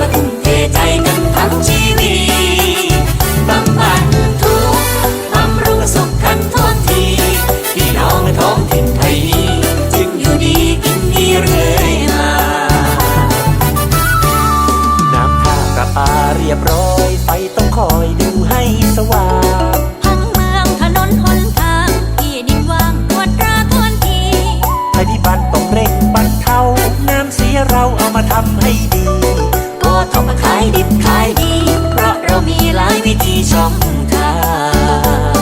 มาทุ่มเทใจกันทั้งชีวิตบำบัดทุกข์บำรุงสุขกันทุกทีพี่น้องท้องถิ่นไทยจึงอยู่ดีกินดีเรื่อยมาน้ำท่าประปารียบรอยไฟต้องคอยดูให้สว่างทั้งเมืองถนนหนทางที่ดินว่างวจตราทวนทีภัยพิบัติต้อเร่งบรรเทาน้ำเสียเราเอามาทำให้ดี เข้ามาขายดิบขายดี เพราะเรามีหลายวิธีช่องทาง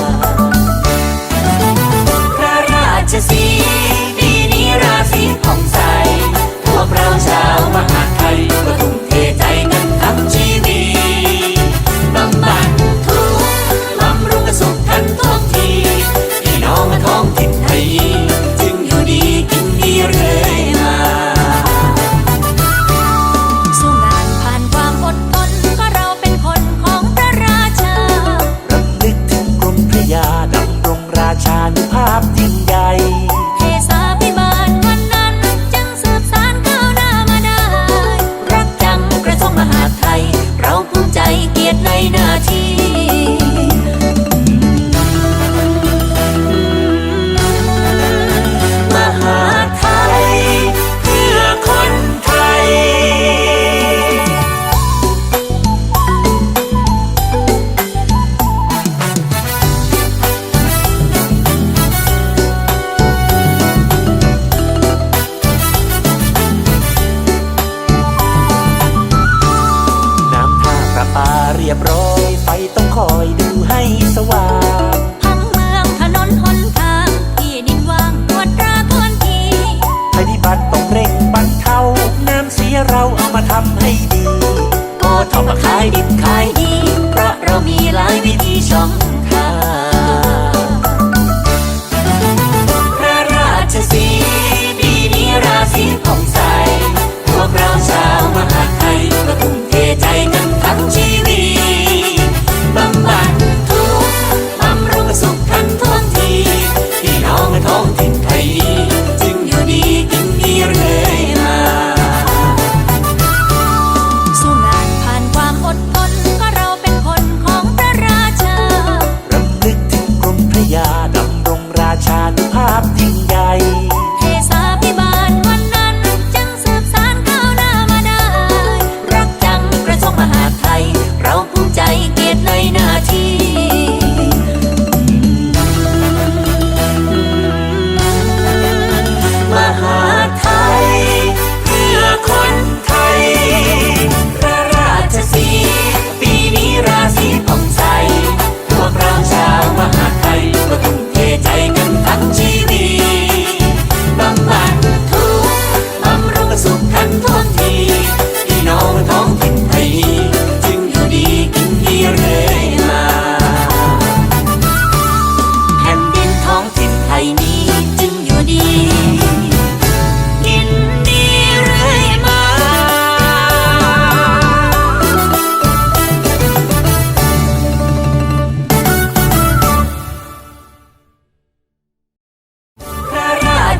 ดิบขายดี เพราะเรามีหลายวิธีช่ง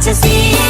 to see